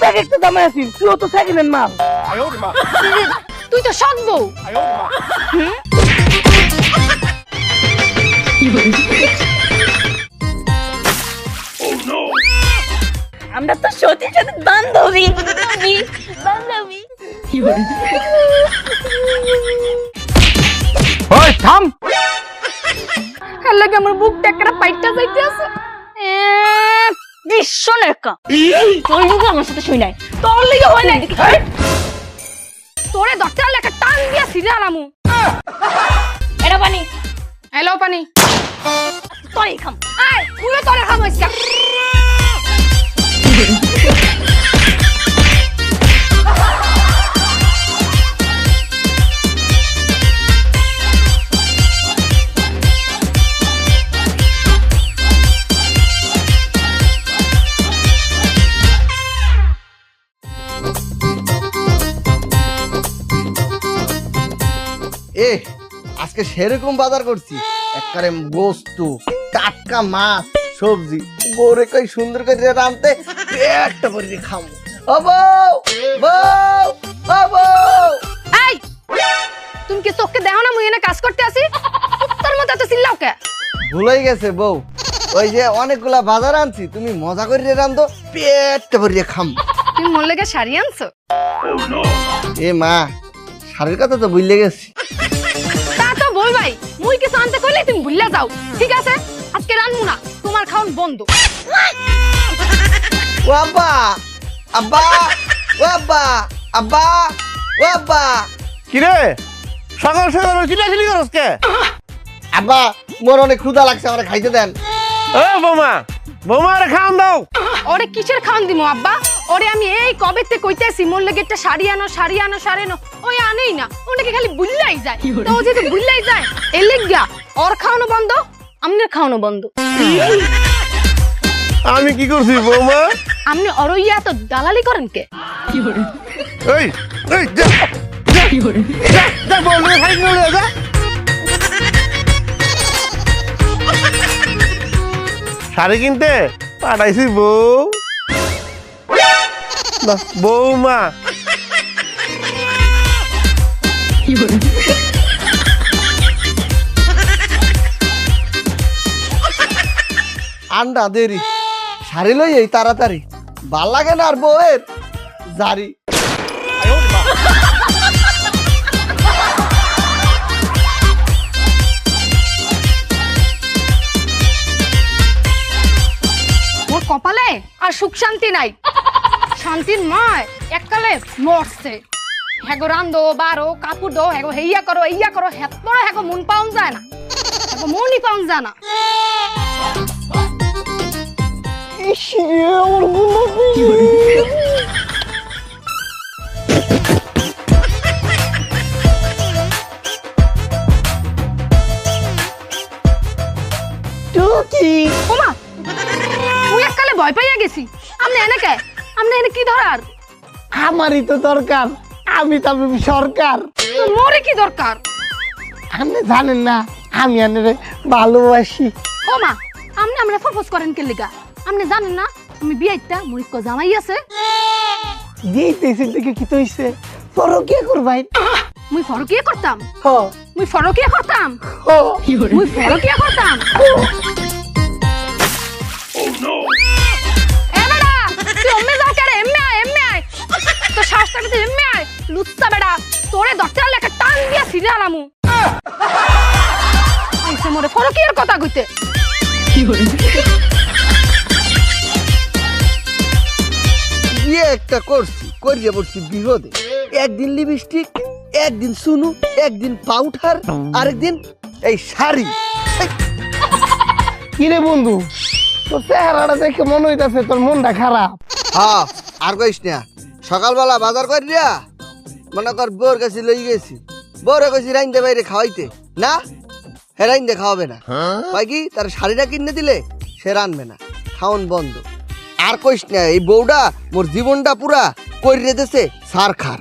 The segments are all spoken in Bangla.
প্যাকেট তো দামে আছিস তুই তো সেকেন্ড হ্যান্ড মাল তুই তো সৎ বউ। আমরা তো সত্যির সাথে বান্ধবী। বান্ধবী। বান্ধবী। ওই থাম। লাগে আমার বুকটা একটা পাইটা যাইতে আছে বিশ্ব নেকা তোর যদি আমার সাথে শুই নাই। তোর লিগে হয় নাই। তোরে দরকার লেখা টান দিয়া সিরিয়াল আমু এটা পানি। হ্যালো পানি। তোর খাম। আয় তুইও তোরে খামাইছ এ সেরকম বাজার করছি। একবারে বস্তু টাটকা মাছ সবজি। বউরে কই সুন্দর করে রাঁধতে একটা করে খামো। ও বউ বউ ও বউ। এই তুমি কি চোখকে দেখো না? মুই এনে কাজ করতে আসি তোর মতো এত চিল্লাও কে? ভুলেই গেছে বউ। ওই যে অনেকগুলা বাজার আনছি তুমি মজা করে রাঁধো পেটটা ভরিয়ে খাম। তুমি মোর লেগে শাড়ি আনছো? এ মা শাড়ির কথা তো ভুলে গেছি। তা তো বল ভাই মুই কিছু আনতে কইলে তুমি ভুললে যাও। ঠিক আছে? আজকে রানমু না তোমার খাওন বন্ধ। ও আব্বা আব্বা ও আব্বা আব্বা ও আব্বা। কিরে? সকাল সকাল চিল্লাচিল্লি করস কে? আব্বা মোর অনেক ক্ষুধা লাগছে আমার খাইতে দেন। ও বৌমা বৌমা আরে খাওয়ান দাও। ওরে কিসের খাওন দিমু আব্বা? ওরে আমি এই কবে তে কইতেছি মোর লেগে একটা শাড়ি আনো শাড়ি আনো শাড়ি আনো। ওই আনেই না ওনাকে খালি বুল্লাই যায়। তো ও যেহেতু বুল্লাই যায় এর লেগিয়া ওর খাওয়ানো বন্ধ আমনের খাওয়ানো বন্ধ। আমি কি করছি বৌমা? আপনি অরইয়া তো দালালি করেন কে? এই এই যা যা। যা যা বৌমা খাই নিয়ে যা। শাড়ি কিনতে? পাঠাইছি বউ। বৌমা আন্ডা দেরি। শাড়ি লই এই তাড়াতাড়ি। ভালো লাগে না আর বউয়ের? জারি। কপালে আর সুখ শান্তি নাই। শান্তির মায় এককালে মরছে। হ্যাগো রান্ধো বারো কাপড় দো হ্যাগো হেইয়া করো হেইয়া করো হেত পরে হ্যাগো মন পাউন যায় না। হ্যাগো মনই পাউন যায় না। টুকি কে? এনে কি ধরার? আমারই তো দরকার। আমি তো আমি সরকার। তো মোরে কি দরকার? আপনি জানেন না আমি ভালোবাসি। ওমা আমনে আমরা প্রপোজ করেন কে লিগা? আমনে জানেন না আমি মুই কো জামাই আছে। দেখে কি তো হইছে? পরকিয়া করবাই। মুই ফরকিয়া করতাম? হ। মুই ফরকিয়া করতাম? হ। মুই ফরকিয়া করতাম? তোর শ্বাস থাকতে এম্মে আয়। লুচ্চা বেড়া, তোরে দরজার লেখা টান দিয়া। আইসে মোরে ফরকিয়ার কথা কইতে। বিয়ে একটা করছি করিয়ে পড়ছি বিপদে একদিন লিপস্টিক একদিন সুনু একদিন পাউডার আরেকদিন এই শাড়ি কি রে বন্ধু তোর চেহারাটা দেখে মনে হইতাছে তোর মনটা খারাপ হ্যাঁ আর কইস না সকালবেলা বাজার করিয়া মনে কর বোর কাছে লই গেছি। বোরে কইছি রাইন্দে বাইরে খাওয়াইতে। না হে রাইন্দে খাওয়াবে না। কয় কি তার শাড়িটা কিনে দিলে সে রানবে না। খাওন বন্ধ। আর কইস না এই বউটা মোর জীবনটা পুরা করিয়ে দেছে সার খার।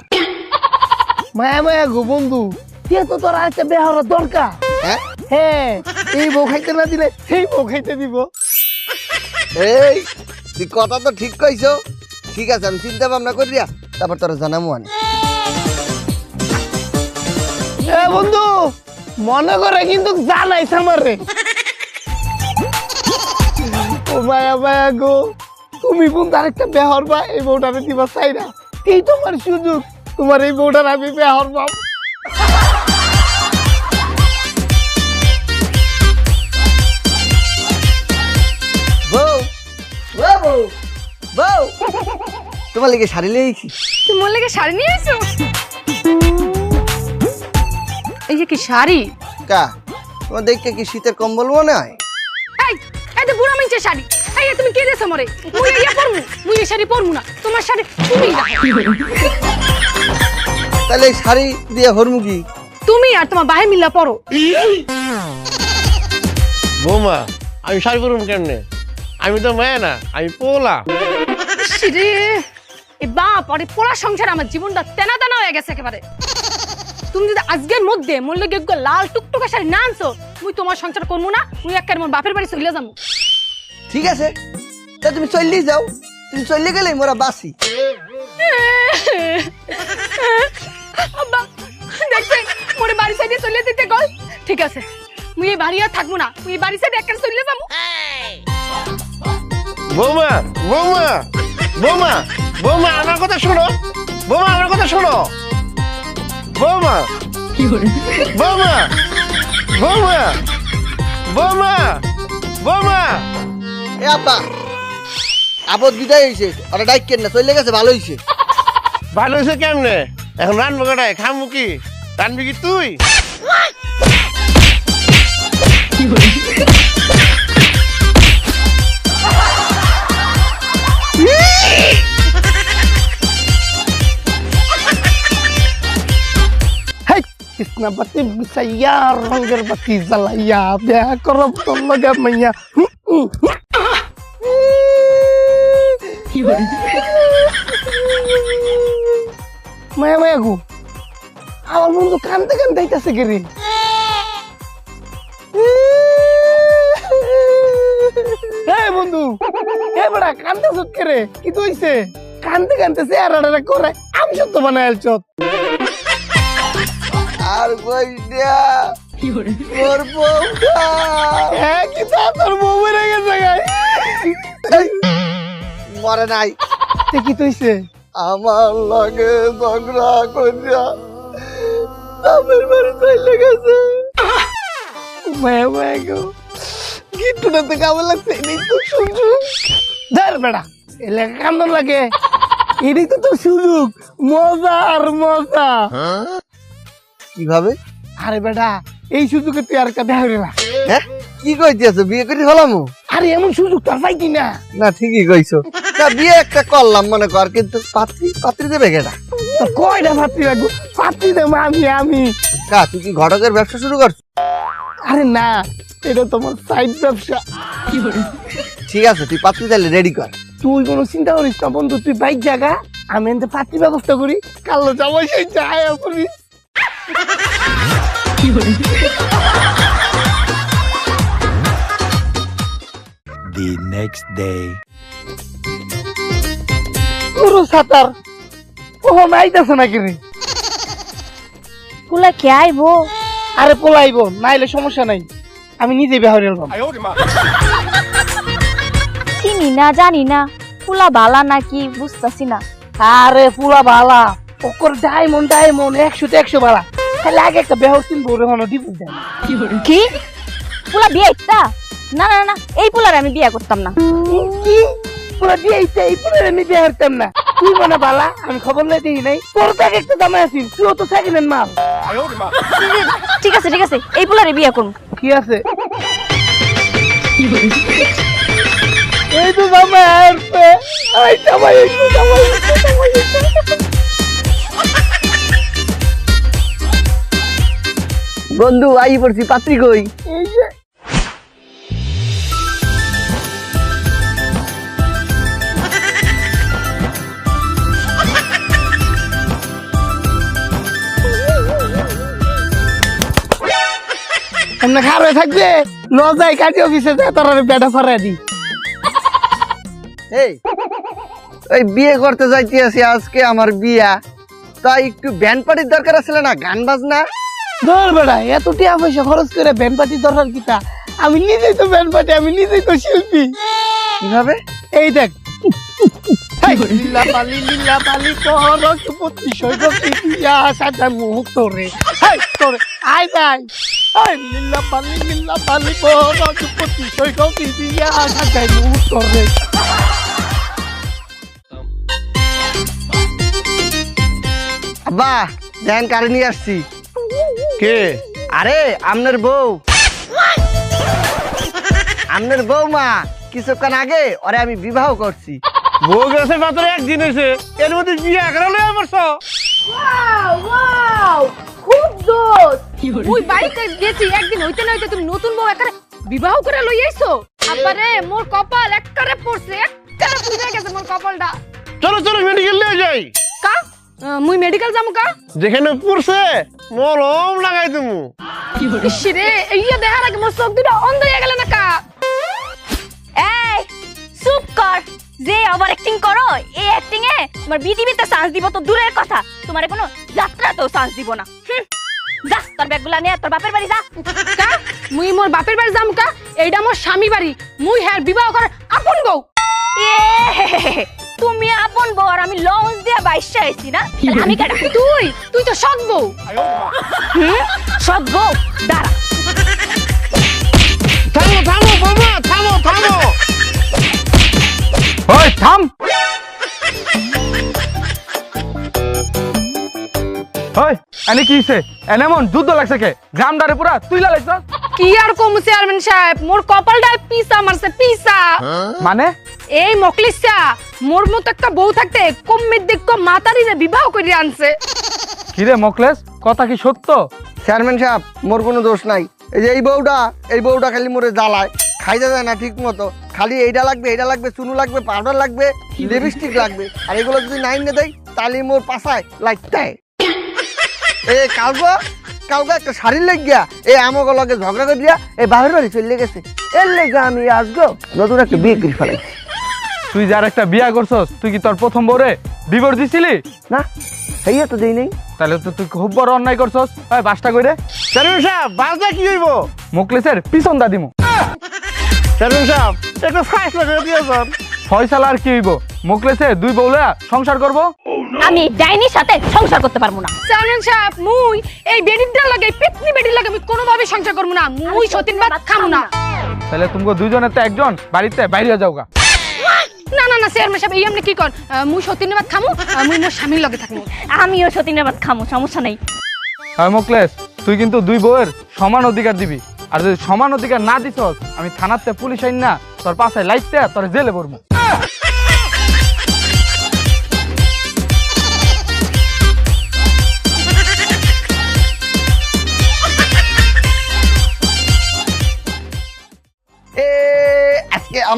মায়া মায়া গো বন্ধু তুই তো তোর আরেকটা বেহার দরকার। হ্যাঁ? হ্যাঁ এই বউ খাইতে না দিলে সেই বউ খাইতে দিব। এই তুই কথা তো ঠিক কইছো। ঠিক আছে, আমি চিন্তা ভাবনা করিয়া তারপর তোরা জানামো আনি এ বন্ধু, মনে করে কিন্তু জানাইছে আমার। রে ও মায়া মায়া গো, তুমি বন্ধু আরেকটা বেহর বা এই বউটারে দিবা চাই না? এই তোমার সুযোগ, তোমার এই বউটার আমি বেহর পাব। তোমার লেগে শাড়ি লেগেছি তুমি মোর লেগে শাড়ি নিয়ে এসো এই যে কি শাড়ি? কা তোমার দেখতে কি শীতের কম্বল মনে হয়? এই এই তো বুড়া মিঞ্চে শাড়ি। এই এই, তুমি কে দেছো মরে? মুই ইয়া পরমু মুই এই শাড়ি পরমু না। তোমার শাড়ি তুমি তাহলে এই শাড়ি দিয়ে হরমু কি? তুমি আর তোমার বাহে মিল্লা পরো বৌমা আমি শাড়ি পরুম কেমনে? আমি তো মায়া না আমি পোলা। রে। এ বাপ আরে পোড়া সংসার আমার জীবনটা তেনা তেনা হয়ে গেছে একেবারে। তুমি যদি আজকের মধ্যে মোর লগে লাল টুকটুকা শাড়ি না আনছো মুই তোমার সংসার করব না মুই একের মোর বাপের বাড়ি চলে যাব ঠিক আছে তা তুমি চললেই যাও। তুমি চললে গেলেই মোরা বাসি আব্বা দেখছেন মোরে বাড়ি সাইডে চলে দিতে গল। ঠিক আছে মুই এই বাড়ি আর থাকব না মুই এই বাড়ি সাইডে একের চলে যাব বৌমা বৌমা। বৌমা বৌমা আমার কথা শোনো। বৌমা আমার কথা শোনো। বৌমা বৌমা বৌমা বৌমা বৌমা। এ আব্বা আপদ বিদায় হয়েছে ওরা ডাইক কেন না চলে গেছে ভালো হয়েছে ভালো হয়েছে কেমনে? এখন রানবো কটায় খামু কি? রানবি কি তুই? কৃষ্ণ বাতি বিছাইয়া রঙের বাতি জ্বালাইয়া বেয়া করব তোর লগে মাইয়া। মায়া মায়া গো আমার বন্ধু কানতে কানতে আইতাছে কে রে বন্ধু এ বড়া কান্দতে সত কে রে কি তো হইছে কানতে কানতে সে আর করে আমি সত্য বানায় আলছত আর কই দিয়া মোর বউটা। হ্যাঁ কি তা? তোর বউ মরে গেছে গাই মরে নাই। তে কি তৈছে আমার লগে ঝগড়া করিয়া আমার বাড়ি চলে গেছে। মায়া মায়া গো। গিট্টুটা তো কেমন লাগছে? এটাই তো সুযোগ। ধর বেড়া এলাকা কান্দন লাগে? এটাই তো তোর সুযোগ। মজা আর মজা। কীভাবে? আরে বেটা এই সুযোগে তুই আর একটা দেখা না হ্যাঁ কি কইতেছো? বিয়ে করে হলামু? আরে এমন সুযোগ তোর পাইতি না। না ঠিকই কইছো। না বিয়ে একটা করলাম মনে কর কিন্তু পাত্রী পাত্রী দেবে কেটা তোর কয়টা পাত্রী রাখব? পাত্রী দেবো আমি আমি। কা তুই কি ঘটকের ব্যবসা শুরু করছিস আরে না এটা তোমার সাইড ব্যবসা। ঠিক আছে তুই পাত্রী তাহলে রেডি কর। তুই কোনো চিন্তা করিস না বন্ধু তুই বাইক জায়গা আমি এনতে পাত্রী ব্যবস্থা করি। কালো যাব সেই যায় আপনি the next day. পুরো সাঁতার। ওহো নাইতেছে নাকি রে পুলা কে আইবো? আরে পোলাইব নাইলে সমস্যা নাই। আমি নিজে বেহরে এলাম চিনি না জানি না। পুলা বালা নাকি বুঝতাছি না। আরে পুলা বালা ওকর ডায়মন্ড ডায়মন্ড একশো তো একশো বালা। খালি আগে একটা বেহর হনো দিব দেন কি? পুলা বিয়ে ইত্তা না না না এই পুলার আমি বিয়ে করতাম না। কি? পুরো দিয়েছে এই পুরো আমি বিয়ে হারতাম না। তুই মনে বালা আমি খবর লাই দেখি নাই। তোর তো একটা দামে আছিস তুই তো সেকেন্ড হ্যান্ড মাল। ঠিক আছে ঠিক আছে এই পুলারে বিয়ে করুন। কি আছে? এই তো দামে আসছে। বন্ধু আই পড়ছি পাত্রী কই? থাকবে? লজাই কাজে অফিসে যায় তোর বেটা ফরাই দি। এই ওই বিয়ে করতে যাইতে আছি আজকে আমার বিয়া। তাই একটু ব্যান্ড পার্টির দরকার আছে না গান বাজনা? ধর বেড়া এত টিয়া পয়সা খরচ করে ব্যান পাতি দরকার কিটা আমি নিজেই তো ব্যান পাটি আমি নিজেই তো শিল্পী। কীভাবে? এই দেখ। লীলাপালি লীলাপালি করক প্রতিশোধ ইতিয়া সাদা মুখ তোরে হাই, তোরে, আয় যাই হাই, লীলাপালি লীলাপালি মুখ তোরে বাহ ধ্যান কারে নিয়ে আসছি। কে? আরে আমনের বউ। আমনের বউ মা কিছুক্ষণ আগে ওরে আমি বিবাহ করছি। বউ গেছে মাত্র একদিন হয়েছে এর মধ্যে বিয়ে করে লয়ে পড়ছো? খুব দোষ মুই বাড়িতে গেছি একদিন হইতে না হইতে তুমি নতুন বউ একারে বিবাহ করে লই আইছো? আবারে মোর কপাল এককারে পড়ছে এককারে পুড়ে গেছে মোর কপালটা। চলো চলো মেডিকেল নিয়ে যাই। কা? মুই মেডিকেল যামু কা? যেখানে পড়ছে মলম লাগাই তুমি ইসরে এইয়া দেখার আগে মোর চোখ দুটো অন্ধ হয়ে গেল না কা? এই চুপ কর। যে ওভার অ্যাক্টিং করো এই অ্যাক্টিং এ তোমার বিটিভিতে চান্স দিব তো দূরের কথা। তোমার কোনো যাত্রা তো চান্স দিব না। যা তোর ব্যাগগুলা নিয়ে তোর বাপের বাড়ি যা। কা? মুই মোর বাপের বাড়ি যাম কা? এইটা মোর স্বামী বাড়ি। মুই হ্যাঁ বিবাহ করে আপন বউ। এ তুমি আপন বউ আর আমি লঞ্চ দিয়ে বাইশে আইছি না? তাহলে আমি কেডা? তুই তুই তো সৎ বউ। হুম? সৎ বউ? দাঁড়া। থামো থামো বাবা থামো থামো। ওই থাম। ওই এনে কি হইছে? এনে মন যুদ্ধ লাগছে কে? গ্রামদারে পুরা তুই লাগাইছ কি আর কম চেয়ারম্যান সাহেব? মোর কপালটায় পিসা মারছে পিসা। মানে? এই মকলিসা মোর মতো একটা বউ থাকতে কম্মের দিক মাতারি যে বিবাহ করে আনছে। কিরে মকলেস? কথা কি সত্য? চেয়ারম্যান সাহেব মোর কোনো দোষ নাই। এই যে এই বউটা এই বউটা খালি মোরে জ্বালায়। খাইতে দেয় না ঠিক মতো খালি এইটা লাগবে এইটা লাগবে চুনু লাগবে পাউডার লাগবে লিপস্টিক লাগবে। আর এগুলো যদি নাই না দেয় তাহলে মোর পাশায় লাগতে এ কালকে কালকে একটা শাড়ির লেগ গিয়া এই আমাকে লগে ঝগড়া করে দিয়া এই বাহির বাড়ি চলে গেছে। এর লেগে আমি আসব নতুন একটা বিয়ে করে ফেলাইছি। তুই যার একটা বিয়া করছস তুই কি তোর প্রথম বউরে ডিভোর্স দিছিলি? না সেইয়া তো দেই নেই। তাহলে তো তুই খুব বড় অন্যায় করছস। ওই বাসটা কইরে চেয়ারম্যান সাহেব বাজনা কি হইব? মকলেসের পিছন দা দিমু। চেয়ারম্যান সাহেব একটা ফাইসলা করে দিয়েছেন ফয়সালা আর কি হইব? মকলেসে দুই বউলা সংসার করব? আমি ডাইনির সাথে সংসার করতে পারব না। চেয়ারম্যান সাহেব মুই এই বেডিটার লাগে পেতনি বেডির লাগে আমি কোনোভাবে সংসার করব না। মুই সতীন বাদ খামু না। তাহলে তুমি দুইজনের তো একজন বাড়িতে বাইরে যাওগা। না না না চেয়ারম্যান সাহেব এই আপনি কি কর? মুই সতীনের ভাত খামু মুই মোর স্বামীর লগে থাকব আমিও সতীনের ভাত খামু সমস্যা নাই। আর মোকলেশ তুই কিন্তু দুই বউয়ের সমান অধিকার দিবি। আর যদি সমান অধিকার না দিছস আমি থানাতে পুলিশ আইন না তোর পাশে লাইতে তোর জেলে পড়ব।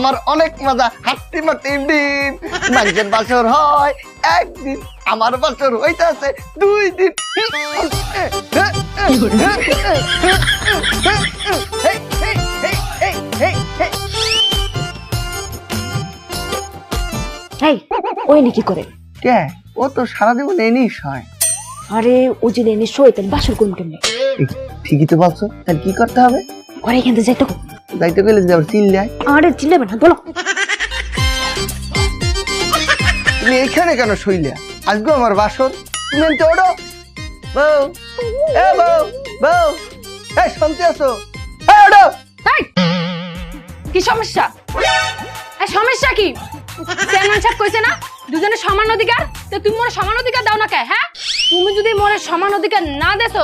আমার অনেক মজা। হাঁটতে মারতে দিন মানুষের বাসর হয় একদিন আমার বাসর হইতাছে দুই দিন। এই ওই নাকি করে? কে? ও তো সারা জীবন এনেই হয়। আরে ও যদি এনে শোয় তাহলে বাসর করুন কেমনে? ঠিকই তো বলছো। তাহলে কি করতে হবে? ঘরে এখান থেকে। যাইতে গেলে যদি আবার চিল্লে আয় আরে চিল্লাবে না বলো। তুমি এখানে কেন শৈলিয়া আজকে আমার বাসর। তুমি এনতে ওড়ো। বউ। এ বউ বউ। এই শুনতে আছো? এই ওড়ো। এই, কি সমস্যা? এই সমস্যা কি? চেয়ারম্যান সাহেব কইছে না দুজনে সমান অধিকার? তো তুমি মোর সমান অধিকার দাও না কে হ্যাঁ? তুমি যদি মনে সমান অধিকার না দেছো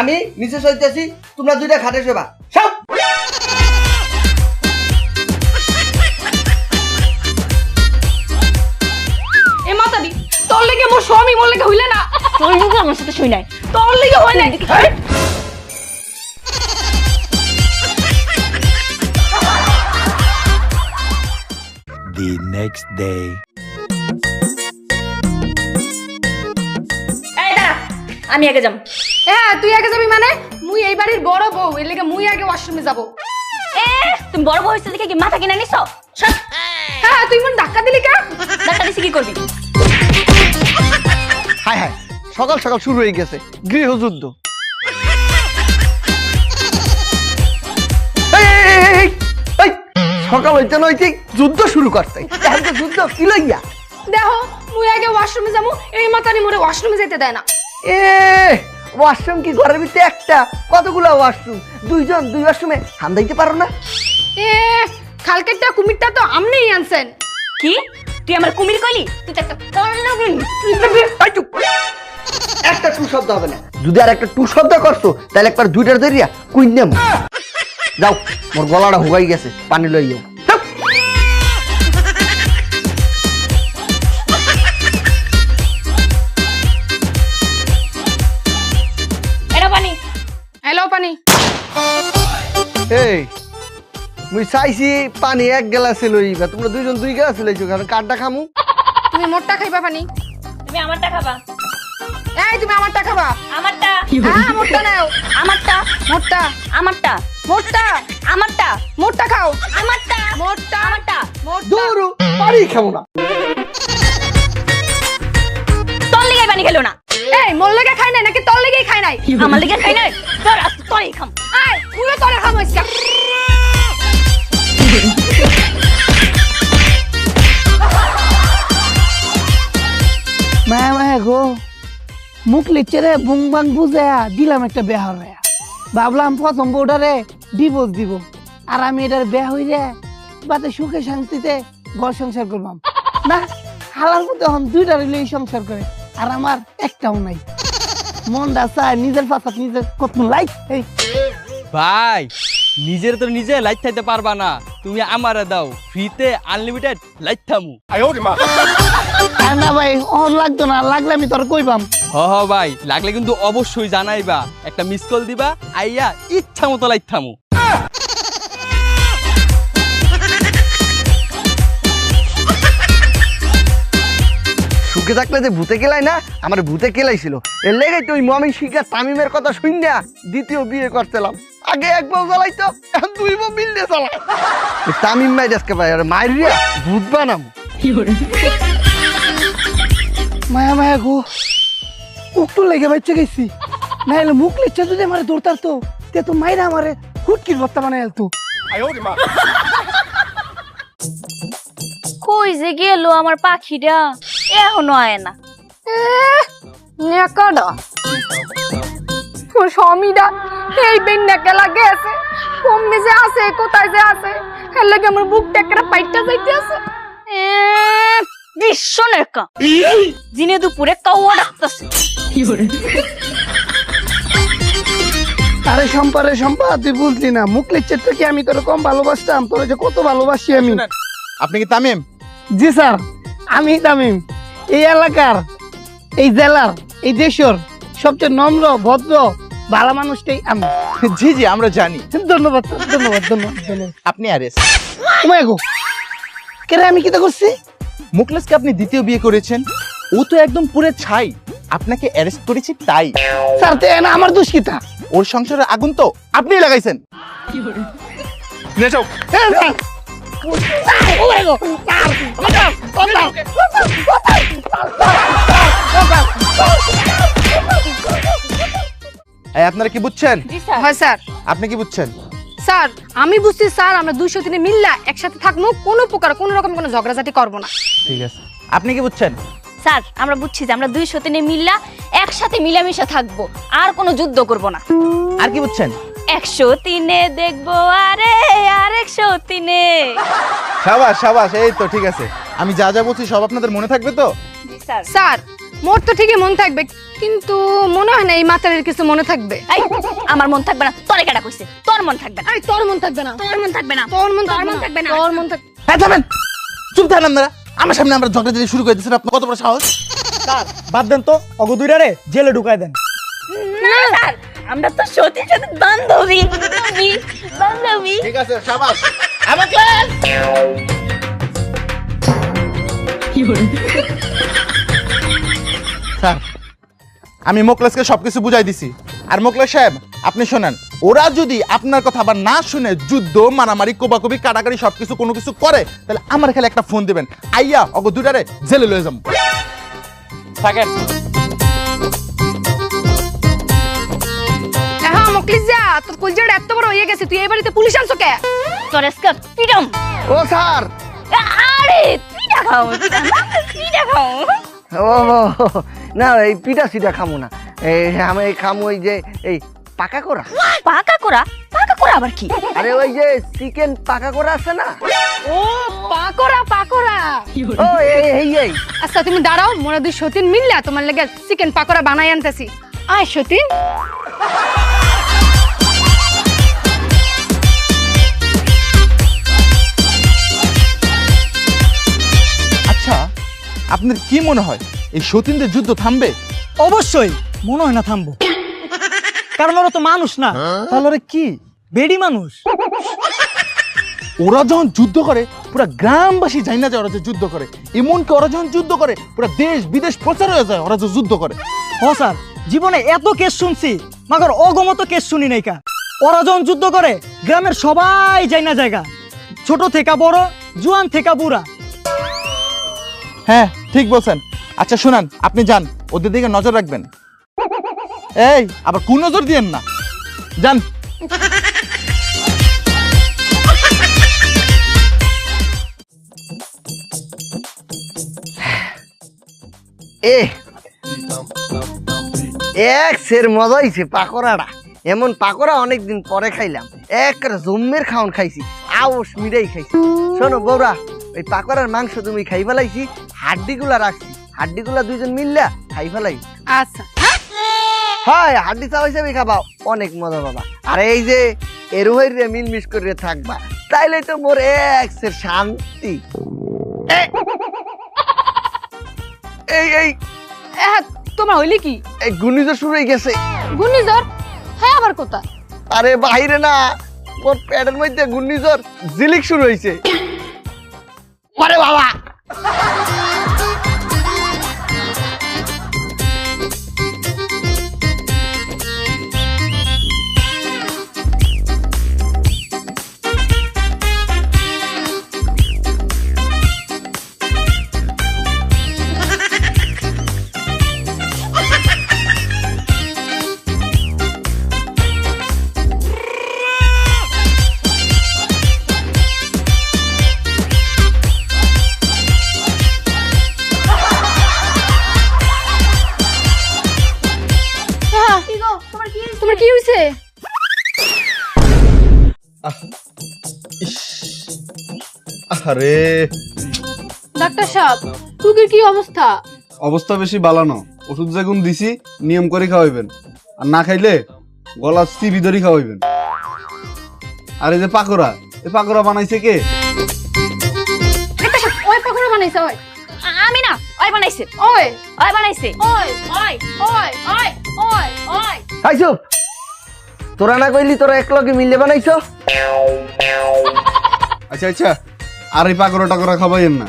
আমি নিচে সইতেছি তোমরা দুইটা খাটে শোবা। সব! লিগে মোর স্বামী মোর লিগে হইলে না। তোর লিগে আমার সাথে শুই নাই। তোর লিগে হয় নাই। The next day. আমি আগে যাম হ্যাঁ তুই আগে যাবি মানে? মুই এই বাড়ির বড় বউ এর লিগে মুই আগে ওয়াশরুমে যাব। এ তুমি বড় বউ হইছে দেখে কি মাথা কিনা নিছ? হ্যাঁ তুই মন ধাক্কা দিলি কা? ডাক্তার দিছি কি করবি? হায় হায় সকাল সকাল শুরু হয়ে গেছে গৃহযুদ্ধ। সকাল হইতে নইতে যুদ্ধ শুরু করছে যুদ্ধ কি লইয়া? দেখো মুই আগে ওয়াশরুমে যাব এই মাতারি মোরে ওয়াশরুমে যেতে দেয় না। এ ওয়াশরুম কি ঘরের ভিতরে একটা? কতগুলো ওয়াশরুম? দুইজন দুই ওয়াশরুমে হান দিতে পারো না? এ খালকেরটা কুমিরটা তো আমনেই আনছেন। কি? তুই আমার কুমির কইলি? তুই তো একটা চুপ। একটা টু শব্দ হবে না। যদি আর একটা টু শব্দ করছ তাহলে একবার দুইটার ধরিয়া কুইন্যাম যাও মোর গলাটা হুগাই গেছে পানি লই যাও এই মুই চাইছি পানি এক গ্লাসে লইবা তোমরা দুইজন দুই গ্লাসে লইছো কারণ কাঠটা খামু? তুমি মোরটা খাইবা পানি? তুমি আমারটা খাবা। এই তুমি আমারটা খাবা। আমারটা। হ্যাঁ মোরটা নাও। আমারটা মোরটা আমারটা মোরটা আমারটা মোরটা খাও। আমারটা। মোরটা আমারটা। মোরটা। দূর পানি খাব না। পানি খেলো না। এই মোর লেগে খাই নাই নাকি তোর লেগেই খাই নাই? আমার লিগে খাই নাই? তোর তোরই খাম। আয় মুইও তোরে খামাইছি মায়া মায়া গো। মুখ রে বুং বাং বুঝে দিলাম একটা বেহা রে। ভাবলাম প্রথম বউটারে ডিভোর্স দিব। আর আমি এটার বেয়া হয়ে যায় বাতে সুখে শান্তিতে ঘর সংসার করবাম। না হালার মধ্যে এখন দুইটা রিলেই সংসার করে। আর আমার একটাও নাই। মনটা চায় নিজের পাশাত নিজের কত লাইক এই। ভাই নিজের তো নিজে লাইট থাইতে পারবা না। তুমি আমারে দাও ফ্রিতে আনলিমিটেড লাইট থামু আর না ভাই অন লাগতো না লাগলে আমি তোর কইবাম। হ হ ভাই লাগলে কিন্তু অবশ্যই জানাইবা। একটা মিস কল দিবা আইয়া ইচ্ছা মতো লাইট থামু সুখে থাকলে যে ভূতে কেলাই না আমার ভূতে কেলাইছিল এর লেগে তো ওই মমিন শিখা তামিমের কথা শুন না দ্বিতীয় বিয়ে করতেলাম। আগে এক বউ জ্বালাইতো এখন দুই বউ মিললে চালাই তামিম মাই আজকে ভাই আর মাইরিয়া ভূত বানাম। মায়া মায়া গো উকটু লেগে বাচ্চা গেছি। না এলে মুখ লিখছে যদি আমার দৌড়তার তো তে তো মাইরা আমারে হুটকির বত্তা বানাই তো। কই যে গেল আমার পাখিটা? এখনও আয় না। নেকাডা তোর স্বামীটা এই বেন নেকে লাগে আছে কমবে যে আছে কোথায় যে আছে এর লাগে আমার বুক টেকরা পাইটা যাইতে আছে এ, বিশ্ব নেকা। দিনে দুপুরে কাউয়া ডাকতেছে। আরে সম্পা রে সম্পা তুই বুঝলি না। মুখ লিখছে কি আমি তোর কম ভালোবাসতাম? তোর যে কত ভালোবাসি আমি। আপনি কি তামিম? জি স্যার আমি তামিম। এই এলাকার এই জেলার এই দেশের সবচেয়ে নম্র ভদ্র ভালো মানুষটাই আমি। জি জি আমরা জানি। ধন্যবাদ ধন্যবাদ ধন্যবাদ ধন্যবাদ। আপনি গো কেরে আমি কিতা করছি? মুকলেসকে আপনি দ্বিতীয় বিয়ে করেছেন। ও তো একদম পুরো ছাই। আপনাকে অ্যারেস্ট করেছি তাই। স্যার তে না আমার দোষ কিতা ওর সংসারের আগুন তো আপনি লাগাইছেন। নিয়ে যাও আপনারা কি বুঝছেন? জি স্যার। হয় স্যার। আপনি কি বুঝছেন? স্যার আমি বুঝছি স্যার আমরা দুইশো তিনে মিল্লা একসাথে থাকব কোনো প্রকার কোনো রকম কোনো ঝগড়াঝাটি করব না। ঠিক আছে। আপনি কি বুঝছেন? স্যার আমরা বুঝছি যে আমরা দুই সতিনে মিল্লা একসাথে মিলামিশা থাকব আর কোনো যুদ্ধ করব না। আর কি বুঝছেন? একশো তিনে দেখব আরে আর একশো তিনে। সাবাস সাবাস এই তো ঠিক আছে। আমি যা যা বলছি সব আপনাদের মনে থাকবে তো? স্যার। স্যার মোর তো ঠিকই মন থাকবে কিন্তু মনে হয় না এই মাতারের কিছু মনে থাকবে। আমার মন থাকবে না তোরে কেডা কইছে? তোর মন থাকবে না। তোর মন থাকবে না। তোর মন থাকবে না। তোর মন তোর মন থাকবে না। তোর মন থাকবে হ্যাঁ থামেন। চুপ থাকেন আপনারা। আমার সামনে আমরা ঝগড়া দিতে শুরু করে দিয়েছেন। আপনার কত বড় সাহস? স্যার বাদ দেন তো। অগ দুইটারে জেলে ঢুকাই দেন। না স্যার। আমরা তো সত্যি সত্যি বান্ধবী। বান্ধবী। বান্ধবী। ঠিক আছে সাবাস। স্যার আমি মোকলেসকে সবকিছু বুঝাই দিছি। আর মোকলেস সাহেব আপনি শোনেন ওরা যদি আপনার কথা আবার না শুনে যুদ্ধ মারামারি কোবাকুবি কাটাকাটি সবকিছু কোনো কিছু করে তাহলে আমার খেলে একটা ফোন দিবেন। আইয়া অগ দুটারে জেলে লয়ে যাব। থাকেন তোর কলজাটা এত বড় হয়ে গেছে তুই এই বাড়িতে পুলিশ আনছো কে? তোর আজকে পিডম ও স্যার। আরে পিঠা খাও না, খাও ও না এই পিঠা সিটা খামো না। এই আমি এই খামো ওই যে এই পাকা করা পাকা করা পাকা করা আবার কি? আরে ওই যে চিকেন পাকা করা আছে না? ও পাকোড়া পাকোড়া। ও এই এই এই। আচ্ছা তুমি দাঁড়াও মোরা দুই সতীন মিললা তোমার লাগে চিকেন পাকোড়া বানাই আনতেছি। আয় সতীন। আপনার কি মনে হয় এই সতীন্দ্রের যুদ্ধ থামবে? অবশ্যই মনে হয় না থামবো। কারণ ওরা তো মানুষ না। তাহলে ওরা কি? বেডি মানুষ? ওরা যখন যুদ্ধ করে পুরো গ্রামবাসী জানি না যে ওরা যে যুদ্ধ করে। এমনকি ওরা যখন যুদ্ধ করে পুরো দেশ বিদেশ প্রচার হয়ে যায় ওরা যে যুদ্ধ করে। হ স্যার জীবনে এত কেস শুনছি মাগর অগমত কেস শুনি নাই কা। ওরা যখন যুদ্ধ করে গ্রামের সবাই যায় না জায়গা। ছোট থেকে বড় জুয়ান থেকে বুড়া। হ্যাঁ ঠিক বলছেন। আচ্ছা শুনান, আপনি যান, ওদের দিকে নজর রাখবেন। এই, আবার কোন নজর দিয়েন না। যান। এ, এক সের মজা হইছে পাকোড়াটা। এমন পাকোড়া অনেকদিন পরে খাইলাম। এক জম্মের খাওন খাইছি আউস মিরাই খাইছি। শোনো, বৌরা ওই পাকোড়ার মাংস তুমি খাই ফেলাইছি হাড্ডিগুলা রাখছি। হাড্ডিগুলা দুইজন মিললা খাই ফেলাই। আচ্ছা। হয় হাড্ডি চাও হিসাবে খাবা অনেক মজা পাবা। আর এই যে এরুহের রে মিলমিশ করে থাকবা তাইলে তো মোর এক সের শান্তি এই এই! তোমার হইলি কি? এই ঘূর্ণিঝড় শুরু হয়ে গেছে। ঘূর্ণিঝড়? হ্যাঁ আবার কোথায়? আরে বাইরে না মোর প্যাডের মধ্যে ঘূর্ণিঝড় জিলিক শুরু হয়েছে আরে বাবা আরে। ডাক্তার সাহেব টুকির কি অবস্থা? অবস্থা বেশি বালানো ওষুধ যেগুন দিছি নিয়ম করে খাওয়াইবেন। আর না খাইলে গলা চিবি ধরি খাওয়াইবেন। আর এই যে পাকোড়া এই পাকোড়া বানাইছে কে? ডাক্তার সাহেব ওই পাকোড়া বানাইছে ওই। আ- আমি না ওই বানাইছে। ওই। ওই বানাইছে। ওই ওই ওই ওই ওই ওই। খাইছো তোরা না কইলি তোরা এক লগে মিলে বানাইছো? আচ্ছা আচ্ছা। আর এই পাকোড়া টাকোড়া খাওয়াইয়েন না।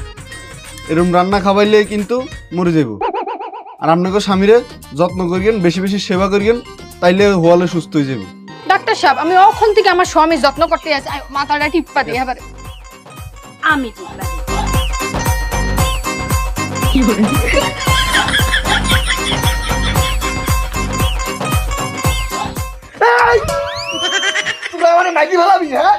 এরকম রান্না খাওয়াইলে কিন্তু মরে যাব আর আপনাকে স্বামীরে যত্ন করিয়েন বেশি বেশি সেবা করিয়েন তাইলে হওয়ালে সুস্থ হয়ে যাবে ডাক্তার সাহেব আমি ওখান থেকে আমার স্বামীর যত্ন করতে আছি মাথাটা টিপ্পা দিই এবারে। আমি! তোরা আমার ভালাবি হ্যাঁ?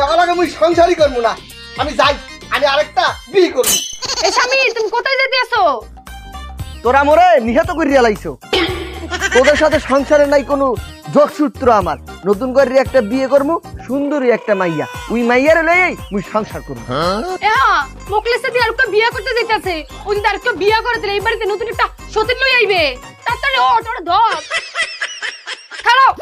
তার মুই সংসারই করব না। আমি যাই আমি আরেকটা বিয়ে করব। এ স্বামী তুমি কোথায় যেতে আসো তোরা মোরে নিহত করিয়া লাইছো। তোদের সাথে সংসারে নাই কোনো যোগসূত্র আমার। নতুন করে একটা বিয়ে করব সুন্দরী একটা মাইয়া। ওই মাইয়ার লয়ে মুই সংসার করব। হ্যাঁ মোকলেসে দিয়ে আর বিয়ে করতে যাইতাছে। ওই দিন আর বিয়ে করে দিলে এই বাড়িতে নতুন একটা সতীন লই আইবে। তাড়াতাড়ি ওট ওটা ধর। খারাপ